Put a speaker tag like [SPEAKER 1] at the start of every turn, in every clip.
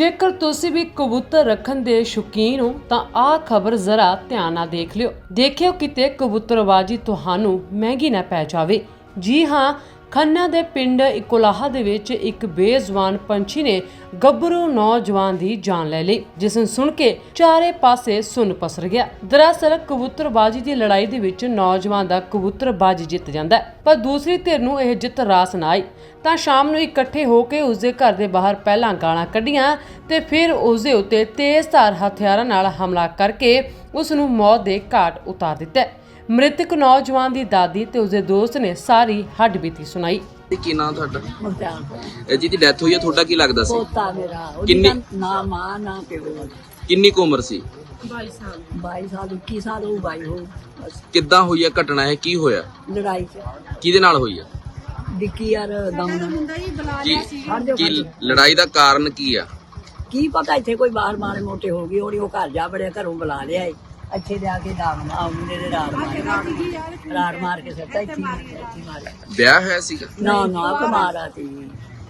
[SPEAKER 1] ਜੇਕਰ ਤੁਸੀਂ ਵੀ ਕਬੂਤਰ ਰੱਖਣ ਦੇ ਸ਼ੌਕੀਨ ਹੋ, ਤਾਂ ਆਹ ਖਬਰ ਜ਼ਰਾ ਧਿਆਨ ਨਾਲ ਦੇਖ ਲਿਓ। ਦੇਖਿਓ ਕਿਤੇ ਕਬੂਤਰਬਾਜੀ ਤੁਹਾਨੂੰ ਮਹਿੰਗੀ ਨਾ ਪੈ ਜਾਵੇ। ਜੀ ਹਾਂ, ਖੰਨਾ ਦੇ ਪਿੰਡ ਇਕੋਲਾਹਾ ਦੇ ਵਿੱਚ ਇੱਕ ਬੇਜ਼ੁਬਾਨ ਪੰਛੀ ਨੇ ਗੱਭਰੂ ਨੌਜਵਾਨ ਦੀ ਜਾਨ ਲੈ ਲਈ, ਜਿਸ ਨੂੰ ਸੁਣ ਕੇ ਚਾਰੇ ਪਾਸੇ ਸੁੰਨ ਪਸਰ ਗਿਆ। ਦਰਅਸਲ, ਕਬੂਤਰਬਾਜੀ ਦੀ ਲੜਾਈ ਦੇ ਵਿੱਚ ਨੌਜਵਾਨ ਦਾ ਕਬੂਤਰਬਾਜੀ ਜਿੱਤ ਜਾਂਦਾ ਪਰ ਦੂਸਰੀ ਧਿਰ ਨੂੰ ਇਹ ਜਿੱਤ ਰਾਸ ਨਾ ਆਈ। ਤਾਂ ਸ਼ਾਮ ਨੂੰ ਇਕੱਠੇ ਹੋ ਕੇ ਉਸਦੇ ਘਰ ਦੇ ਬਾਹਰ ਪਹਿਲਾਂ ਗਾਲਾਂ ਕੱਢੀਆਂ ਤੇ ਫਿਰ ਉਸਦੇ ਉੱਤੇ ਤੇਜ਼ਧਾਰ ਹਥਿਆਰਾਂ ਨਾਲ ਹਮਲਾ ਕਰਕੇ ਉਸ ਨੂੰ ਮੌਤ ਦੇ ਘਾਟ ਉਤਾਰ ਦਿੱਤਾ। ਮ੍ਰਿਤਕ ਨੌਜਵਾਨ ਦੀ ਦਾਦੀ ਤੇ ਉਸਦੇ ਦੋਸਤ ਨੇ ਸਾਰੀ ਹੱਡਬੀਤੀ ਸੁਣਾਈ।
[SPEAKER 2] ਤੇ ਕੀ ਨਾਂ ਤੁਹਾਡਾ?
[SPEAKER 3] ਮੁਖਤਾਰ
[SPEAKER 2] ਇਹ ਜਿਹਦੀ ਡੈਥ ਹੋਈ ਹੈ ਤੁਹਾਡਾ ਕੀ ਲੱਗਦਾ ਸੀ?
[SPEAKER 3] ਪੋਤਾ ਮੇਰਾ ਉਹਦੀ
[SPEAKER 2] ਕਿੰਨੀ-
[SPEAKER 3] ਨਾ ਮਾਂ ਨਾ ਪਿਓ
[SPEAKER 2] ਕਿੰਨੀ ਕੁ ਉਮਰ ਸੀ?
[SPEAKER 3] 22 ਸਾਲ। 21 ਸਾਲ ਉਹ ਬਾਈ ਹੋ ਬਸ।
[SPEAKER 2] ਕਿੱਦਾਂ ਹੋਈ ਹੈ ਘਟਨਾ ਇਹ? ਕੀ ਹੋਇਆ?
[SPEAKER 3] ਲੜਾਈ ਚ।
[SPEAKER 2] ਕਿਹਦੇ ਨਾਲ ਹੋਈ ਹੈ
[SPEAKER 3] ਡਿੱਕੀ ਯਾਰ ਗਾਉਣਾ
[SPEAKER 2] ਕੀ ਕੀ ਲੜਾਈ ਦਾ ਕਾਰਨ ਕੀ ਆ?
[SPEAKER 3] ਕੀ ਪਤਾ ਇੱਥੇ ਕੋਈ ਬਾਹਰ ਮਾਰੇ ਮੋਟੇ ਹੋ ਗਈ ਹੋਣੀ ਉਹ ਘਰ ਜਾ ਬੜਿਆ ਘਰੋਂ ਬੁਲਾ ਲਿਆ ਏ। ਇੱਥੇ ਜਾ ਕੇ ਦਾਗ ਆ ਮੁੰਡੇ ਦੇ ਰਾੜ ਮਾਰ। ਰਾੜ ਮਾਰ ਕੇ ਇੱਥੇ ਮਾਰਿਆ,
[SPEAKER 2] ਵਿਆਹ ਹੋਇਆ ਸੀਗਾ?
[SPEAKER 3] ਨਾ ਨਾ ਕਮਾਰਾ ਸੀ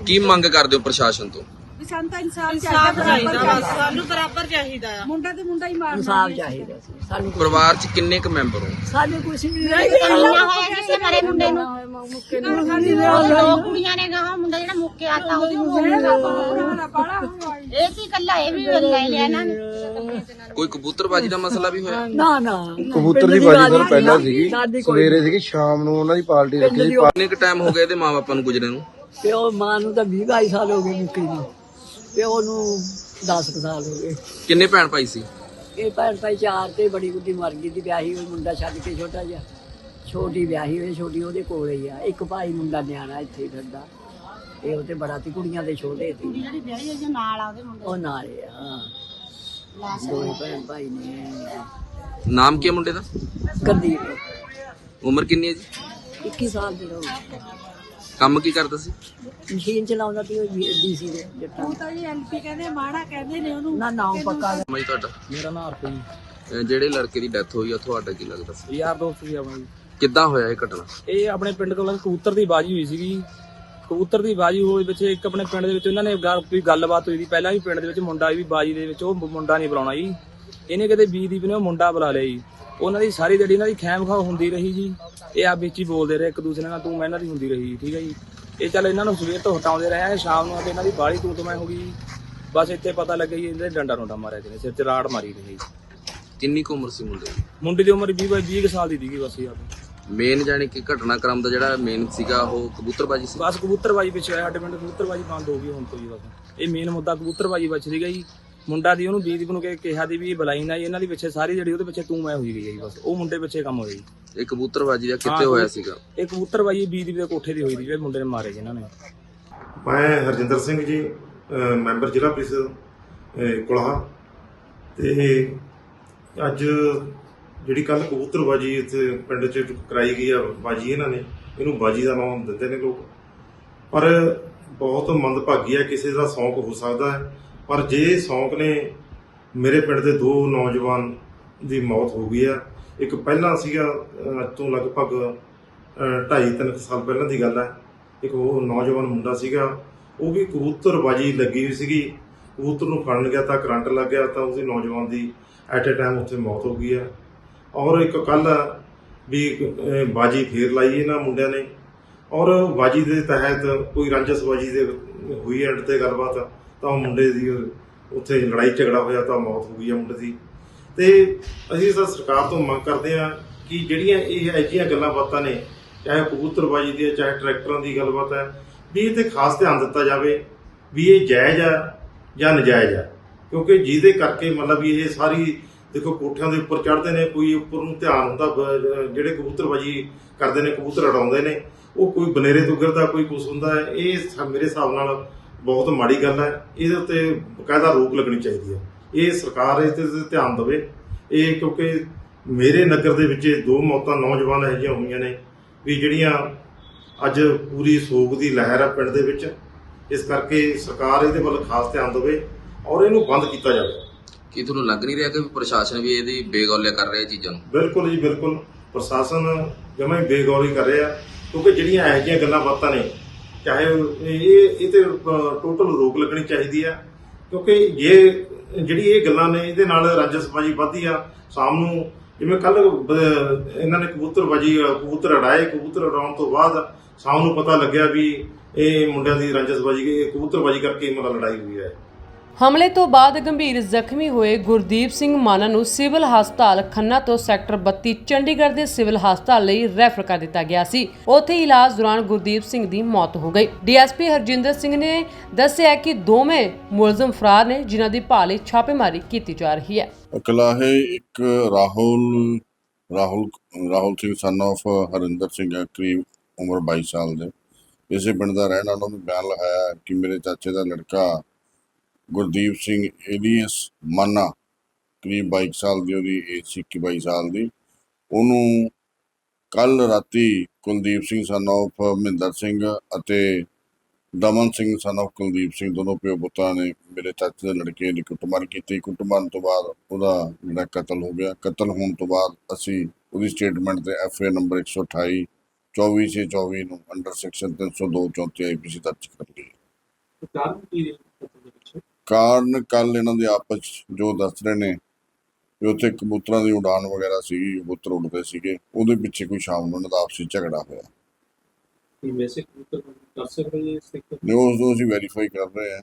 [SPEAKER 2] ਕੀ ਮੰਗ ਕਰਦੇ ਹੋ ਪ੍ਰਸ਼ਾਸਨ ਤੋਂ?
[SPEAKER 4] ਸਾਨੂੰ ਤਾਂ ਇਨਸਾਫ ਚਾਹੀਦਾ ਸਾਨੂੰ ਬਰਾਬਰ ਚਾਹੀਦਾ ਆ। ਮੁੰਡਾ ਤੇ ਮੁੰਡਾ ਹੀ ਮਾਰਨਾ
[SPEAKER 3] ਇਨਸਾਫ ਚਾਹੀਦਾ। ਸੀ ਸਾਨੂੰ
[SPEAKER 2] ਪਰਿਵਾਰ 'ਚ ਕਿੰਨੇ ਕੁ ਮੈਂਬਰ ਹੋ?
[SPEAKER 3] ਸਾਡੇ ਕੁਛ ਨਹੀਂ।
[SPEAKER 5] ਕਿਸੇ ਮਰੇ ਮੁੰਡੇ ਨੂੰ। ਦੋ ਕੁੜੀਆਂ ਨੇ ਗਾਹ ਮੁੰਡਾ ਜਿਹੜਾ ਮੁੱਕੇ ਆਤਾ ਉਹਦੀ ਇਹ ਕੀ ਕੱਲਾ ਇਹ ਵੀ ਲੈ ਲਿਆ ਇਹਨਾਂ ਨੇ।
[SPEAKER 2] ਕੋਈ ਕਬੂਤਰਬਾਜੀ ਦਾ ਮਸਲਾ ਵੀ ਹੋਇਆ?
[SPEAKER 3] ਨਾ ਨਾ
[SPEAKER 6] ਕਬੂਤਰ ਦੀ ਬਾਜੀ
[SPEAKER 3] ਗੱਲ
[SPEAKER 6] ਪਹਿਲਾਂ ਸੀਗੀ। ਸਵੇਰੇ ਸੀਗੀ ਸ਼ਾਮ ਨੂੰ ਉਹਨਾਂ ਦੀ ਪਾਰਟੀ ਰੱਖੀ ਸੀ।
[SPEAKER 2] ਕਿੰਨੇ ਕੁ ਟਾਈਮ ਹੋ ਗਿਆ ਇਹਦੇ ਮਾਪਿਆਂ ਨੂੰ ਗੁਜਰੇ ਨੂੰ?
[SPEAKER 3] ਪਿਓ ਮਾਂ ਨੂੰ ਤਾਂ 20 22 ਸਾਲ ਹੋ ਗਏ ਮੁੱਕੀ ਨੂੰ। ਪਿਓ ਨੂੰ 10 ਸਾਲ ਹੋ ਗਏ।
[SPEAKER 2] ਕਿੰਨੇ ਭੈਣ ਭਾਈ ਸੀ?
[SPEAKER 3] ਇਹ ਭੈਣ ਭਾਈ ਚਾਰ ਤੇ ਬੜੀ ਬੁੱਢੀ ਮਰ ਗਈ ਦੀ ਵਿਆਹੀ ਹੋਈ ਮੁੰਡਾ ਛੱਡ ਕੇ ਛੋਟਾ ਜਿਹਾ। ਛੋਟੀ ਵਿਆਹੀ ਹੋਈ ਛੋਟੀ ਉਹਦੇ ਕੋਲ ਹੀ ਆ। ਇੱਕ ਭਾਈ ਮੁੰਡਾ ਨਿਆਣਾ ਇੱਥੇ ਹੀ ਫਿਰਦਾ। ਇਹ ਉਹਤੇ ਬੜਾ ਤੀ ਕੁੜੀਆਂ ਦੇ ਛੋਟੇ ਸੀ।
[SPEAKER 5] ਜਿਹੜੀ ਵਿਆਹੀ ਹੋਈ ਜੋ ਨਾਲ ਆ ਉਹਦੇ ਮੁੰਡੇ
[SPEAKER 3] ਉਹ ਨਾਲੇ ਆ ਹਾਂ। ਦੋਏ ਭੈਣ ਭਾਈ ਨੇ।
[SPEAKER 2] ਨਾਮ ਕੀ ਹੈ ਮੁੰਡੇ ਦਾ?
[SPEAKER 3] ਗਰਦੀਪ।
[SPEAKER 2] ਉਮਰ ਕਿੰਨੀ ਹੈ ਜੀ?
[SPEAKER 3] 21 ਸਾਲ ਦੇ ਹੋ ਗਏ
[SPEAKER 2] ਕੰਮ ਕੀ ਕਰਦਾ ਸੀ?
[SPEAKER 3] ਮਸ਼ੀਨ ਚਲਾਉਂਦਾ ਤੀ ਉਹ ਡੀਸੀ ਦੇ ਜੱਟਾਂ
[SPEAKER 4] ਤਾਂ ਜੀ ਐਮਪੀ ਕਹਿੰਦੇ ਮਾੜਾ ਕਹਿੰਦੇ ਨੇ ਉਹਨੂੰ।
[SPEAKER 3] ਨਾ ਨਾਮ ਪੱਕਾ
[SPEAKER 2] ਮੈਂ ਤੁਹਾਡਾ?
[SPEAKER 7] ਮੇਰਾ ਨਾਮ ਹਰਪ੍ਰੀਤ।
[SPEAKER 2] ਅਹ ਜਿਹੜੇ ਲੜਕੇ ਦੀ ਡੈਥ ਹੋਈ ਆ ਤੁਹਾਡਾ ਕੀ ਲੱਗਦਾ ਸੀ?
[SPEAKER 7] ਯਾਰ ਦੋਸਤ ਸੀ ਆਪਣਾ ਜੀ
[SPEAKER 2] ਕਿੱਦਾਂ ਹੋਇਆ ਇਹ ਘਟਨਾ?
[SPEAKER 7] ਇਹ ਆਪਣੇ ਪਿੰਡ ਕੋਲ ਕਬੂਤਰ ਦੀ ਬਾਜੀ ਹੋਈ ਸੀਗੀ। ਕਬੂਤਰ ਦੀ ਬਾਜੀ ਹੋਈ ਵਿੱਚ ਇੱਕ ਆਪਣੇ ਪਿੰਡ ਦੇ ਵਿੱਚ ਉਹਨਾਂ ਨੇ ਗੱਲ- ਕੋਈ ਗੱਲਬਾਤ ਹੋਈ ਸੀ। ਪਹਿਲਾਂ ਵੀ ਪਿੰਡ ਦੇ ਵਿੱਚ ਮੁੰਡਾ ਵੀ ਬਾਜੀ ਦੇ ਵਿੱਚ ਉਹ ਮੁੰਡਾ ਨਹੀਂ ਬੁਲਾਉਣਾ ਜੀ। ਇਹਨੇ ਕਿਤੇ ਬੀਦੀਪ ਨੇ ਉਹ ਮੁੰਡਾ ਬੁਲਾ ਲਿਆ ਜੀ। ਉਹਨਾਂ ਦੀ ਸਾਰੀ ਜਿਹੜੀ ਇਹਨਾਂ ਦੀ ਖੈਮ ਖਾ ਹੁੰਦੀ ਰਹੀ ਜੀ। ਇਹ ਆ ਵਿੱਚ ਹੀ ਬੋਲਦੇ ਰਹੇ ਇੱਕ ਦੂਸਰੇ ਨਾਲ ਤੂੰ ਮੈਂ ਇਹਨਾਂ ਦੀ ਹੁੰਦੀ ਰਹੀ ਠੀਕ ਹੈ ਜੀ। ਇਹ ਚੱਲ ਇਹਨਾਂ ਨੂੰ ਸਵੇਰ ਤੋਂ ਹਟਾਉਂਦੇ ਰਹੇ ਆ ਸ਼ਾਮ ਨੂੰ ਆ ਕੇ ਇਹਨਾਂ ਦੀ ਬਾਲੀ ਤੂੰ ਤੋਂ ਮੈਂ ਹੋ ਗਈ। ਜੀ। ਬਸ ਇੱਥੇ ਪਤਾ ਲੱਗਿਆ ਜੀ ਇਹਦੇ ਡੰਡਾ ਰੋਂਡਾ ਮਾਰਿਆ ਜਿਹਨੇ ਸਿਰ 'ਚ ਰਾੜ ਮਾਰੀ ਰਹੀ ਜੀ।
[SPEAKER 2] ਕਿੰਨੀ ਕੁ ਉਮਰ ਸੀ ਮੁੰਡੇ ਦੀ?
[SPEAKER 7] ਮੁੰਡੇ ਦੀ ਉਮਰ 20 ਬਾਈ 20 ਕੁ ਸਾਲ ਦੀ ਸੀਗੀ ਬਸ ਯਾਰ
[SPEAKER 2] ਮੇਨ ਜਾਣੀ ਕਿ ਘਟਨਾਕ੍ਰਮ ਦਾ ਜਿਹੜਾ ਮੇਨ ਸੀਗਾ ਉਹ ਕਬੂਤਰਬਾਜੀ ਸੀ?
[SPEAKER 7] ਬਸ ਕਬੂਤਰਬਾਜੀ ਪਿੱਛੇ ਹੋਇਆ ਸਾਡੇ ਪਿੰਡ ਕਬੂਤਰਬਾਜੀ ਬੰਦ ਹੋ ਗਈ ਹੁਣ ਤੋਂ ਜੀ ਬਸ। ਇਹ ਮੇਨ ਮੁੱਦਾ ਕਬੂਤਰਬਾਜੀ ਬਚ ਸੀਗਾ ਜੀ। ਮੁੰਡਾ ਦੀ ਉਹਨੂੰ ਬੀਦੀਪ ਨੂੰ ਕਿ- ਕਿਹਾ ਦੀ ਵੀ ਬੁਲਾਈ ਨਾ ਜੀ, ਇਹਨਾਂ ਦੀ ਪਿੱਛੇ ਸਾਰੀ ਜਿਹੜੀ ਉਹਦੇ ਪਿੱਛੇ ਤੂੰ ਮੈਂ ਹੋਈ ਗਈ ਹੈ ਜੀ ਬਸ। ਉਹ ਮੁੰਡੇ ਪਿੱਛੇ ਕੰਮ ਹੋਇਆ ਜੀ।
[SPEAKER 2] ਇਹ ਕਬੂਤਰਬਾਜੀ ਦਾ ਕਿੱਥੇ ਹੋਇਆ ਸੀਗਾ?
[SPEAKER 7] ਇਹ ਕਬੂਤਰਬਾਜੀ ਬੀਦੀਪ ਦੇ ਕੋਠੇ ਦੀ ਹੋਈ ਦੀ ਜਿਹੜੇ ਮੁੰਡੇ ਨੇ ਮਾਰੇ ਜੀ ਇਹਨਾਂ ਨੇ।
[SPEAKER 8] ਮੈਂ ਹਰਜਿੰਦਰ ਸਿੰਘ ਜੀ ਮੈਂਬਰ ਜ਼ਿਲ੍ਹਾ ਪ੍ਰੀਸ਼ਦ ਕੁਲਾਹਾ ਤੇ ਅੱਜ ਜਿਹੜੀ ਕੱਲ ਕਬੂਤਰਬਾਜੀ ਇੱਥੇ ਪਿੰਡ 'ਚ ਕਰਾਈ ਗਈ ਆ ਬਾਜੀ ਇਹਨਾਂ ਨੇ। ਇਹਨੂੰ ਬਾਜੀ ਦਾ ਨਾਮ ਦਿੰਦੇ ਨੇ ਲੋਕ। ਪਰ ਬਹੁਤ ਮੰਦਭਾਗੀ ਆ ਕਿਸੇ ਦਾ ਸ਼ੌਂਕ ਹੋ ਸਕਦਾ ਹੈ। ਪਰ ਜੇ ਸ਼ੌਂਕ ਨੇ ਮੇਰੇ ਪਿੰਡ ਦੇ ਦੋ ਨੌਜਵਾਨ ਦੀ ਮੌਤ ਹੋ ਗਈ ਆ, ਇੱਕ ਪਹਿਲਾਂ ਸੀਗਾ ਅੱਜ ਤੋਂ ਲਗਭਗ 2.5-3 ਸਾਲ ਪਹਿਲਾਂ ਦੀ ਗੱਲ ਹੈ ਇੱਕ ਉਹ ਨੌਜਵਾਨ ਮੁੰਡਾ ਸੀਗਾ, ਉਹ ਵੀ ਕਬੂਤਰਬਾਜੀ ਲੱਗੀ ਹੋਈ ਸੀਗੀ। ਕਬੂਤਰ ਨੂੰ ਫੜਨ ਗਿਆ ਤਾਂ ਕਰੰਟ ਲੱਗ ਗਿਆ ਤਾਂ ਉਹਦੀ ਨੌਜਵਾਨ ਦੀ ਐਟ ਅ ਟਾਈਮ ਉੱਥੇ ਮੌਤ ਹੋ ਗਈ ਆ। ਔਰ ਇੱਕ ਕੱਲ ਵੀ ਬਾਜੀ ਫੇਰ ਲਾਈ ਇਹਨਾਂ ਮੁੰਡਿਆਂ ਨੇ। ਔਰ ਬਾਜੀ ਦੇ ਤਹਿਤ ਕੋਈ ਰੰਜਸਬਾਜ਼ੀ ਦੇ ਹੋਈ ਐਂਡ ਤੇ ਗੱਲਬਾਤ। ਤਾਂ ਉਹ ਮੁੰਡੇ ਦੀ ਉੱਥੇ ਲੜਾਈ ਝਗੜਾ ਹੋਇਆ ਤਾਂ ਮੌਤ ਹੋ ਗਈ ਆ ਮੁੰਡੇ ਦੀ। ਤੇ ਅਸੀਂ ਤਾਂ ਸਰਕਾਰ ਤੋਂ ਮੰਗ ਕਰਦੇ ਆ ਕਿ ਜਿਹੜੀਆਂ ਇਹ ਅਜਿਹੀਆਂ ਗੱਲਾਂ ਬਾਤਾਂ ਨੇ ਚਾਹੇ ਕਬੂਤਰਬਾਜੀ ਦੀ ਹੈ, ਚਾਹੇ ਟਰੈਕਟਰਾਂ ਦੀ ਗੱਲਬਾਤ ਹੈ ਵੀ ਇਹ ਤੇ ਖਾਸ ਧਿਆਨ ਦਿੱਤਾ ਜਾਵੇ ਵੀ ਇਹ ਜਾਇਜ਼ ਆ ਜਾਂ ਨਜਾਇਜ਼ ਆ। ਕਿਉਂਕਿ ਜਿਹਦੇ ਕਰਕੇ ਮਤਲਬ ਵੀ ਇਹ ਸਾਰੀ ਦੇਖੋ ਕੋਠਿਆਂ ਦੇ ਉੱਪਰ ਚੜ੍ਹਦੇ ਨੇ ਕੋਈ ਉੱਪਰ ਨੂੰ ਧਿਆਨ ਹੁੰਦਾ ਜਿਹੜੇ ਕਬੂਤਰਬਾਜੀ ਕਰਦੇ ਨੇ ਕਬੂਤਰ ਉਡਾਉਂਦੇ ਨੇ ਉਹ ਕੋਈ ਬਨੇਰੇ ਤੋਂ ਗਿਰਦਾ ਕੋਈ ਕੁਛ ਹੁੰਦਾ ਇਹ ਮੇਰੇ ਹਿਸਾਬ ਨਾਲ ਬਹੁਤ ਮਾੜੀ ਗੱਲ ਹੈ। ਇਹਦੇ ਉੱਤੇ ਬਕਾਇਦਾ ਰੋਕ ਲੱਗਣੀ ਚਾਹੀਦੀ ਹੈ। ਇਹ ਸਰਕਾਰ ਇਸ ਤੇ ਧਿਆਨ ਦੇਵੇ। ਇਹ ਕਿਉਂਕਿ ਮੇਰੇ ਨਗਰ ਦੇ ਵਿੱਚ ਦੋ ਮੌਤਾਂ ਨੌਜਵਾਨ ਇਹੋ ਜਿਹੀਆਂ ਹੋਈਆਂ ਨੇ ਵੀ ਜਿਹੜੀਆਂ ਅੱਜ ਪੂਰੀ ਸੋਗ ਦੀ ਲਹਿਰ ਆ ਪਿੰਡ ਦੇ ਵਿੱਚ। ਇਸ ਕਰਕੇ ਸਰਕਾਰ ਇਹਦੇ ਵੱਲ ਖਾਸ ਧਿਆਨ ਦੇਵੇ ਔਰ ਇਹਨੂੰ ਬੰਦ ਕੀਤਾ ਜਾਵੇ।
[SPEAKER 2] ਕੀ ਤੁਹਾਨੂੰ ਲੱਗ ਨਹੀਂ ਰਿਹਾ ਕਿ ਪ੍ਰਸ਼ਾਸਨ ਵੀ ਇਹਦੀ ਬੇਗੌਲਿਆ ਕਰ ਰਿਹਾ ਇਹ ਚੀਜ਼ਾਂ ਨੂੰ?
[SPEAKER 8] ਬਿਲਕੁਲ ਜੀ ਬਿਲਕੁਲ। ਪ੍ਰਸ਼ਾਸਨ ਜਮਾਂ ਹੀ ਬੇਗੌਰੀ ਕਰ ਰਿਹਾ ਕਿਉਂਕਿ ਜਿਹੜੀਆਂ ਇਹੋ ਜਿਹੀਆਂ ਗੱਲਾਂ ਬਾਤਾਂ ਨੇ ਚਾਹੇ ਇਹ ਇਹ ਤੇ ਟੋਟਲ ਰੋਕ ਲੱਗਣੀ ਚਾਹੀਦੀ ਆ। ਕਿਉਂਕਿ ਇਹ ਜਿਹੜੀ ਇਹ ਗੱਲਾਂ ਨੇ, ਇਹਦੇ ਨਾਲ ਰਾਜਸਬਾਜੀ ਵੱਧਦੀ ਆ। ਸ਼ਾਮ ਨੂੰ ਜਿਵੇਂ ਕੱਲ ਇਹਨਾਂ ਨੇ ਕਬੂਤਰਬਾਜੀ ਕਬੂਤਰ ਉਡਾਏ ਕਬੂਤਰ ਉਡਾਉਣ ਤੋਂ ਬਾਅਦ ਸ਼ਾਮ ਨੂੰ ਪਤਾ ਲੱਗਿਆ ਵੀ ਇਹ ਮੁੰਡਿਆਂ ਦੀ ਰਾਜਸਬਾਜੀ ਇਹ ਕਬੂਤਰਬਾਜੀ ਕਰਕੇ ਮਤਲਬ ਲੜਾਈ ਹੋਈ ਹੈ।
[SPEAKER 1] ਹਮਲੇ ਤੋਂ ਬਾਅਦ ਗੰਭੀਰ ਜ਼ਖਮੀ ਹੋਏ ਗੁਰਦੀਪ ਸਿੰਘ ਮਾਨਾ ਨੂੰ ਸਿਵਲ ਹਸਪਤਾਲ ਖੰਨਾ ਤੋਂ ਸੈਕਟਰ 32 ਚੰਡੀਗੜ੍ਹ ਦੇ ਸਿਵਲ ਹਸਪਤਾਲ ਲਈ ਰੈਫਰ ਕਰ ਦਿੱਤਾ ਗਿਆ ਸੀ। ਉੱਥੇ ਇਲਾਜ ਦੌਰਾਨ ਗੁਰਦੀਪ ਸਿੰਘ ਦੀ ਮੌਤ ਹੋ ਗਈ। ਡੀਐਸਪੀ ਹਰਜਿੰਦਰ ਸਿੰਘ ਨੇ ਦੱਸਿਆ ਕਿ ਦੋਵੇਂ ਮੁਲਜ਼ਮ ਫਰਾਰ ਨੇ, ਜਿਨ੍ਹਾਂ ਦੀ ਭਾਲ ਲਈ ਛਾਪੇਮਾਰੀ ਕੀਤੀ ਜਾ ਰਹੀ ਹੈ।
[SPEAKER 9] ਕਲਾਹੇ ਇੱਕ ਰਾਹੁਲ ਰਾਹੁਲ ਰਾਹੁਲ ਸਿੰਘ ਸਨ of ਹਰਿੰਦਰ ਸਿੰਘ ਹੈ, ਕਰੀਬ ਉਮਰ 22 ਸਾਲ ਦੇ। ਇਸੇ ਪਿੰਡ ਦਾ ਰਹਿਣ ਵਾਲਾ ਨੂੰ ਬਿਆਨ ਲਗਾਇਆ ਕਿ ਮੇਰੇ ਚਾਚੇ ਦਾ ਲੜਕਾ ਗੁਰਦੀਪ ਸਿੰਘ ਏਲੀਅਸ ਮਾਨਾ, ਕਰੀਬ 22 ਸਾਲ ਦੀ ਉਹਦੀ ਏਜ ਸੀ 21 22 ਸਾਲ ਦੀ। ਉਹਨੂੰ ਕੱਲ ਰਾਤੀ ਕੁਲਦੀਪ ਸਿੰਘ ਸਨ of ਮਹਿੰਦਰ ਸਿੰਘ ਅਤੇ ਦਮਨ ਸਿੰਘ ਸਨ of ਕੁਲਦੀਪ ਸਿੰਘ ਦੋਨੋਂ ਪਿਓ ਪੁੱਤਾਂ ਨੇ ਮੇਰੇ ਚਾਚੇ ਦੇ ਲੜਕੇ ਦੀ ਕੁੱਟਮਾਰ ਕੀਤੀ। ਕੁੱਟਮਾਰ ਤੋਂ ਬਾਅਦ ਉਹਦਾ ਜਿਹੜਾ ਕਤਲ ਹੋ ਗਿਆ। ਕਤਲ ਹੋਣ ਤੋਂ ਬਾਅਦ ਅਸੀਂ ਉਹਦੀ ਸਟੇਟਮੈਂਟ ਤੇ ਐਫ ਏ ਨੰਬਰ 128 24 ਛੇ 24 ਨੂੰ ਅੰਡਰ ਸੈਕਸ਼ਨ 302 34 ਆਈਪੀਸੀ ਦਰਜ ਕਰ ਲਈ ਕਾਰਨ ਕੱਲ ਇਹਨਾਂ ਦੇ ਆਪਸ ਜੋ ਦੱਸ ਰਹੇ ਨੇ ਵੀ ਉੱਥੇ ਕਬੂਤਰਾਂ ਦੀ ਉਡਾਨ ਵਗੈਰਾ ਸੀਗੀ ਕਬੂਤਰ ਉੱਡਦੇ ਸੀਗੇ ਉਹਦੇ ਪਿੱਛੇ ਕੋਈ ਸ਼ਾਮ ਨੂੰ ਉਹਨਾਂ ਦਾ ਆਪਸੀ ਝਗੜਾ ਹੋਇਆ।
[SPEAKER 10] ਵੈਸੇ ਕਬੂਤਰ ਕਰ ਸਕਦੇ ਇਸ ਤਰੀਕੇ
[SPEAKER 9] ਨੇ ਉਸ ਨੂੰ ਅਸੀਂ ਵੈਰੀਫਾਈ ਕਰ ਰਹੇ ਹਾਂ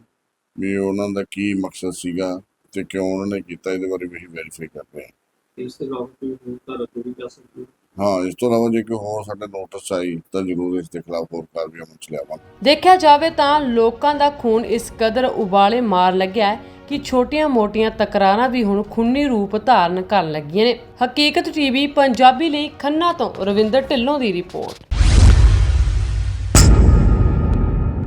[SPEAKER 9] ਵੀ ਉਹਨਾਂ ਦਾ ਕੀ ਮਕਸਦ ਸੀਗਾ ਤੇ ਕਿਉਂ ਉਹਨਾਂ ਨੇ ਕੀਤਾ ਇਹਦੇ ਬਾਰੇ ਵੀ ਵੈਰੀਫਾਈ ਕਰ ਰਹੇ ਹਾਂ।
[SPEAKER 10] ਇਸ ਦੇ ਇਲਾਵਾ ਕੋਈ ਹੋਰ ਧਾਰਾ ਕੋਈ ਕਰ ਸਕਦੇ
[SPEAKER 9] ਹਾਂ, ਇਸ ਤੋਂ ਇਲਾਵਾ ਜੇ ਕੋਈ ਹੋਰ ਸਾਡੇ ਨੋਟਿਸ ਆਈ, ਤਾਂ ਜ਼ਰੂਰ ਇਸ ਦੇ ਖਿਲਾਫ ਹੋਰ ਕਾਰਵਾਈ ਅਮਲ ਚ ਲਿਆਵਾਂਗੇ।
[SPEAKER 1] ਦੇਖਿਆ ਜਾਵੇ ਤਾਂ ਲੋਕਾਂ ਦਾ ਖੂਨ ਇਸ ਕਦਰ ਉਬਾਲੇ ਮਾਰ ਲੱਗਿਆ ਹੈ ਕਿ ਛੋਟੀਆਂ-ਮੋਟੀਆਂ ਤਕਰਾਰਾਂ ਵੀ ਹੁਣ ਖੂਨੀ ਰੂਪ ਧਾਰਨ ਕਰਨ ਲੱਗੀਆਂ ਨੇ। ਹਕੀਕਤ ਟੀਵੀ, ਪੰਜਾਬੀ ਲਈ ਖੰਨਾ ਤੋਂ ਰਵਿੰਦਰ ਢਿੱਲੋਂ ਦੀ ਰਿਪੋਰਟ।